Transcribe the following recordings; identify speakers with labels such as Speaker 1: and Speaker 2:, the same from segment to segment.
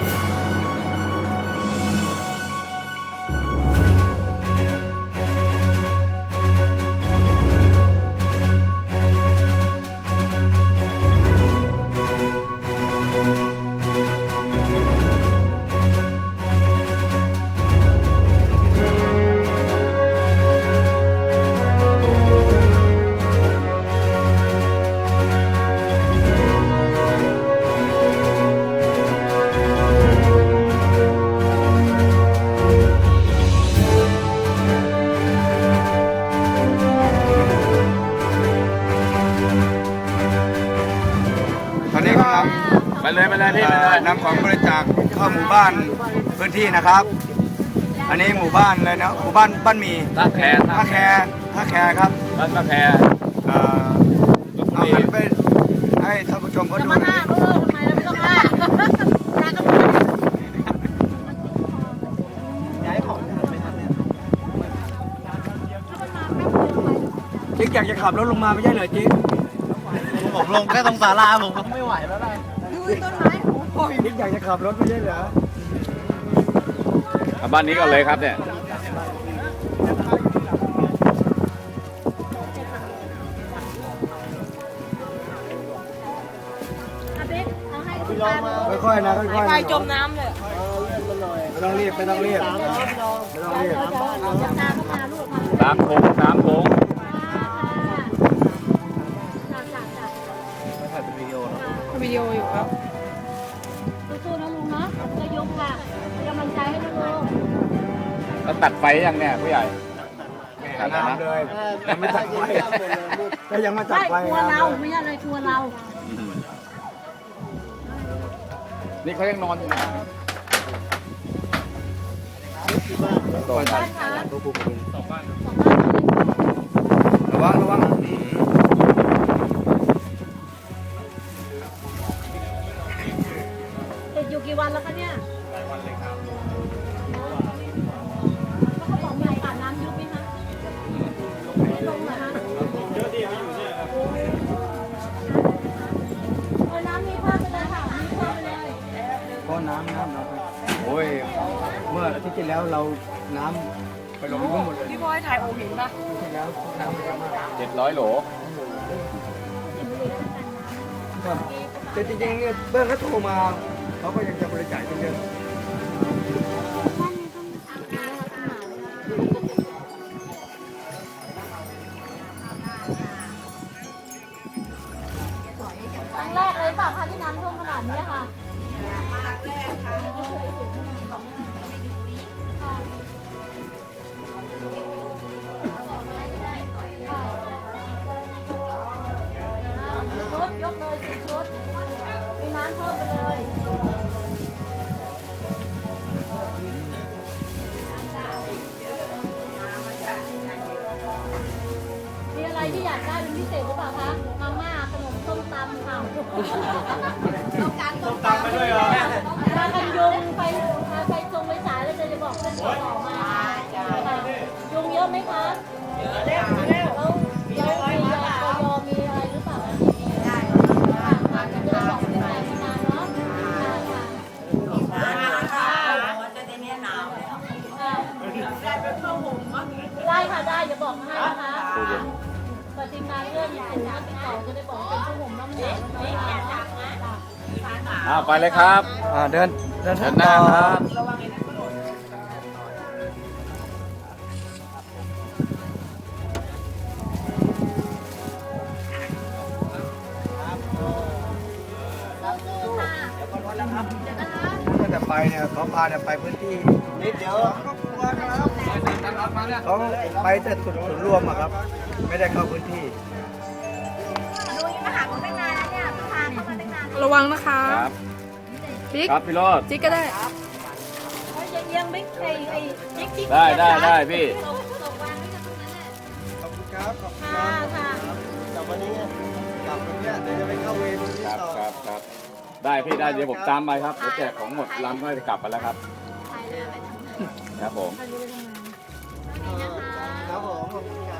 Speaker 1: ต
Speaker 2: เลยไปเลยพี่ไปเลย
Speaker 1: นำของบริจาคเข้าหมู่บ้านพื้นที่นะครับ อันนี้หมู่บ้านเลยนะหมู่บ้านบ้านหมี
Speaker 2: ท่าแค
Speaker 1: ท่าแคท่าแคครับ
Speaker 2: บ้านท่าแค
Speaker 1: เอ่อ
Speaker 2: ลพบุ
Speaker 1: เอา
Speaker 2: รี
Speaker 1: หันไปให้ท่านผู้ชมเขา
Speaker 3: จะ
Speaker 1: ดู
Speaker 3: มา
Speaker 1: หน่
Speaker 3: ห้า
Speaker 1: อย
Speaker 3: เออทำไมเราไม่ต้องห้าตาก็ไม่
Speaker 1: จิ๊กอยากจะขับรถลงมาไม่ใช่เหรอจิ๊ก
Speaker 4: ผมลงแค่ตรงศาลาผมก็ไม่ไหวแล้วนะ
Speaker 3: ดูต้ นไม้โอ้โห
Speaker 1: จิ๊กอยากจะขับรถไม่ใช่เหรอ
Speaker 2: เอาบ้านนี้ก่อนเลยครับเนี่ย
Speaker 3: อาเบ๊กเอาให้คุณตาดู
Speaker 1: ค่อยๆนะค่อยๆ
Speaker 3: ไป
Speaker 1: นะ
Speaker 3: จมน้ำเลย
Speaker 1: ไม่ต้องรีบไม่ต้องรีบไม่ต้องรีบ
Speaker 3: เดี๋ยวเดี๋ยวเอ
Speaker 4: วิดีโออ
Speaker 3: ยู่ครับสู้ๆนะลุงเนาะจะยกค่ะเป็นกำลังใจให้นะลุง
Speaker 2: แล้วตัดไฟยังเนี่ยผู้ใหญ่
Speaker 1: แหม่น้ำเลยยังไม่ตัดไฟก็ยังไม่ตัด
Speaker 3: ใช่
Speaker 1: ไฟ
Speaker 3: กลัว
Speaker 1: นะ
Speaker 3: เรา ไม่ใช่อะไรกลัวเรา
Speaker 2: นี่เขายังนอนอยู่นะ
Speaker 1: ก่อน
Speaker 3: บ้านคะ
Speaker 1: ระวังระวัง
Speaker 3: อยู่กี่วันแล้วคะเนี่ยหลายวันเลยครับแล้วเขาบอกมีโอกาสน้ำยุบไหมคะไม่ลงเหรอคะเยอะดีเขาอยู่เนี่ยครับเออน้ำมีเพิ่มไปเลยค่ะมีเพิ่มไปเลย
Speaker 1: ก็น้ำน้ำน้ำโอ้ย เมื่ออาทิตย์ที่แล้วเราน้ำไปลงทั้งหมดเลย
Speaker 3: พี่บอยถ่ายโอห็นปะ
Speaker 1: อาทิตย์ที่แล้วน้ำไปเยอะมาก
Speaker 2: เจ็ดร้อยโหล
Speaker 1: ครับแต่จริงๆเนี่ยเบิ้ลเขาโทรมา เขาก็ยังจะบริจาคเยอะ
Speaker 3: ครั้งแรกเลยป่ะคะที่น้ำท่วมขนาดนี้ค่ะมาแรกค่ะ ที่อยากได้เป็นพิเศษหรือเปล่าคะมาม่าขนมส้มตำค่ะต้องการส้มตำไปด้วยเหรอมากันยุงไปมาไปทรงไปสายแล้วจะจะบอกเพื่อนต่อมาค่ะยุงเยอะไหมคะเยอะแล้วเยอะแล้วแล้วมียาปยมีอะไรหรือเปล่าได้ค่ะค่ะจะได้บอกเป็นการทำงานเนาะค่ะค่ะได้ค่ะได้จะบอกให้นะคะ ปฏิมาเรื่องสูงติดต่อจะได้บอกเป็นผู้ห่มน้ำหนักนะคะ
Speaker 2: อ้าวไปเลยครับ
Speaker 1: ๆอ่าเดินเดิน
Speaker 2: เดินหน้าครับ
Speaker 3: เราสู้ค่ะเดี๋ยวนะคะ
Speaker 1: ตั้งแต่ไปเนี่ยเขาพาเนี่ยไปพื้นที่นิดเดียวเขาไปแต่สุดศูนย์รวมอะครับ ไม่ได้เข้าพื้นที่
Speaker 3: ดูยังมาหาคนตั้งนานแล้วเนี่ยผ่านมาตั้งนาน
Speaker 5: ระวังนะคะ
Speaker 2: ครับ
Speaker 5: บิ๊ก
Speaker 2: ครับพี่โรด
Speaker 5: จิ๊กก็ได้
Speaker 3: เฮ้ยยังยังไม่ไอ้ไอ้จิ๊กจิ๊ก
Speaker 2: ได้ได้ได้พี่
Speaker 3: ตกตกวางไว้กับตรงนั้นแหละ
Speaker 1: ขอบคุณครับขอบคุณ
Speaker 3: ค่ะค่ะ
Speaker 1: จากวันนี้กลับวันเนี้ยเดี๋ยวจะไปเข้าเวรที่
Speaker 2: ครับ
Speaker 1: ต่อ
Speaker 2: ครับครับได้พี่ได้เดี๋ยวผมตามไปครับเดี๋ยวแจกของหมดลำก็จะกลับไปแล้วครับ
Speaker 3: ถ่ายเลยไปทำงาน
Speaker 2: ครับผม
Speaker 3: ไปเลยทำงานนี่นะคะ
Speaker 1: ครับผมขอบคุณครับ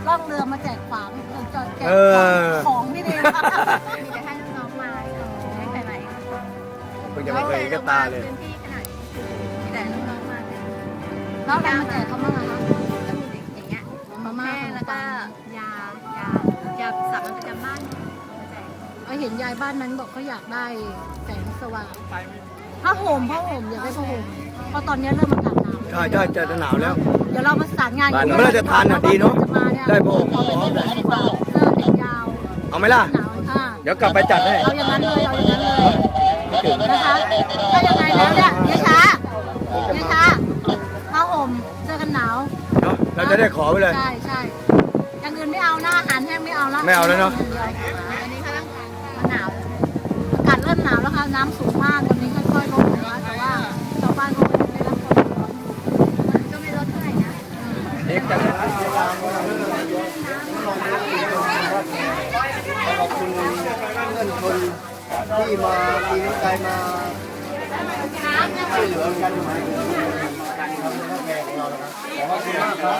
Speaker 1: ม่ว่าหรอกครับไม่ได้เลยนะ
Speaker 3: นะ
Speaker 1: ทุเรศอะทุเรศเนี่ย
Speaker 3: มันมันดีนะแล้วพวกเคยล่องเรือมาแจกขวางจอดแจกของที่นี่
Speaker 5: มีแต่ให้น้องๆมาไม่ไปไหน
Speaker 1: เพิ่งจะมาเคยเห็นกับตาเลย
Speaker 5: พื้นที่ขนาดมีแต่น้องๆมาเนี่ย
Speaker 3: แล้วอะไรมาแจกเขาบ้างอะคะ
Speaker 5: ก็มีอย่างเงี้ย
Speaker 3: มาม่า
Speaker 5: แม่แล้วก็ยายายาสามัญประจำบ้านมาแจก
Speaker 3: เอาเห็นยายบ้านนั้นบอกเขาอยากได้แสงสว่างผ้าห่มผ้าห่มอยากได้ผ้าห่มเพราะตอนนี้เริ่มอากาศหนาว
Speaker 1: ใช่ใช่จะหนาวแล้ว
Speaker 3: เดี๋ยวเราประสานงาน
Speaker 1: เมื่อไหร่จะทานอะดีเนอะ
Speaker 3: จะมาเนี่ย
Speaker 1: ได้ผ้าห่ม
Speaker 3: เอาเป็นแสงสว่างเสื้อแขนยาว
Speaker 1: เอาไหมล่ะ
Speaker 3: หนาวค่ะ
Speaker 1: เดี๋ยวกลับไปจัดให้
Speaker 3: เอาอย่างนั้นเลยเอาอย่างนั้นเลยนะคะถ้ายังไงแล้วเนี่ยยายช้ายายช้าผ้าห่มเสื้อกันหนาว
Speaker 1: เนาะเราจะได้ขอไปเลย
Speaker 3: ใช่ใช่อย่างอื่นไม่เอานะอาหารแห้งไม่เอาละ
Speaker 1: ไม่เอาแล้วเนอะ
Speaker 5: อันนี้เขาต้องมันหนาว
Speaker 3: อากาศเริ่มหนาวแล้วค่ะน้ำสูงมากตอนนี้ค่อยๆลดนะคะแต่ว่าชาวบ้านก็
Speaker 1: ขอบคุณเพื่อนคนที่มามีน้ำใจมาช่วยเหลือกันมาการทำข้าวแกงของเรานะครับขอบคุณมากครับ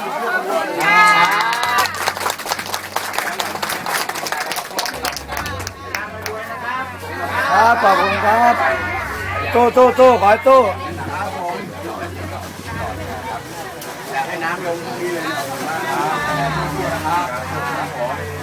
Speaker 1: ครับขอบคุณครับโต้โต้โต้ขอโต้ ให้น้ำลงตรงนี้เลยครับ